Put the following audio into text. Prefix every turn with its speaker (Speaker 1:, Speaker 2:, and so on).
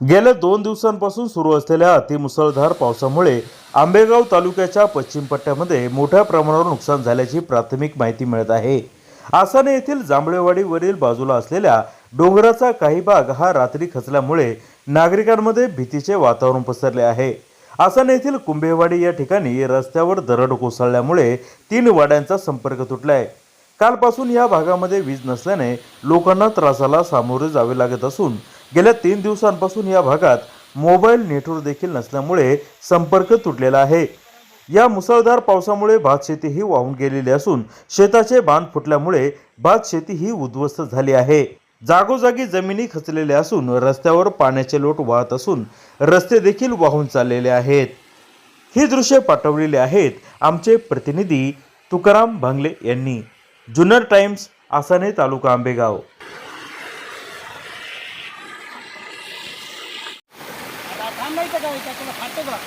Speaker 1: गेल्या दोन दिवसांपासून सुरू असलेल्या अतिमुसळधार पावसामुळे आंबेगाव तालुक्याच्या पश्चिम पट्ट्यामध्ये मोठ्या प्रमाणावर नुकसान झाल्याची प्राथमिक माहिती मिळत आहे. आसाने येथील जांभळेवाडीवरील बाजूला असलेल्या डोंगराचा काही भाग हा रात्री खचल्यामुळे नागरिकांमध्ये भीतीचे वातावरण पसरले आहे. आसाने येथील कुंभेवाडी या ठिकाणी रस्त्यावर दरड कोसळल्यामुळे तीन वाड्यांचा संपर्क तुटलाय. कालपासून या भागामध्ये वीज नसल्याने लोकांना त्रासाला सामोरे जावे लागत असून गेल्या तीन दिवसांपासून या भागात मोबाईल नेटवर्क देखील नसल्यामुळे संपर्क तुटलेला आहे. या मुसळधार पावसामुळे भात शेतीही वाहून गेलेली असून शेताचे बांध फुटल्यामुळे भात शेती ही उद्ध्वस्त झाली आहे. जागोजागी जमिनी खचलेल्या असून रस्त्यावर पाण्याचे लोट वाहत असून रस्ते देखील वाहून चाललेले आहेत. ही दृश्ये पाठवलेली आहेत आमचे प्रतिनिधी तुकाराम भांगले यांनी. जुन्नर टाइम्स आसाने तालुका आंबेगाव.
Speaker 2: ঠান্ডায় টাকা ওইটা কোনো খাটতে পারে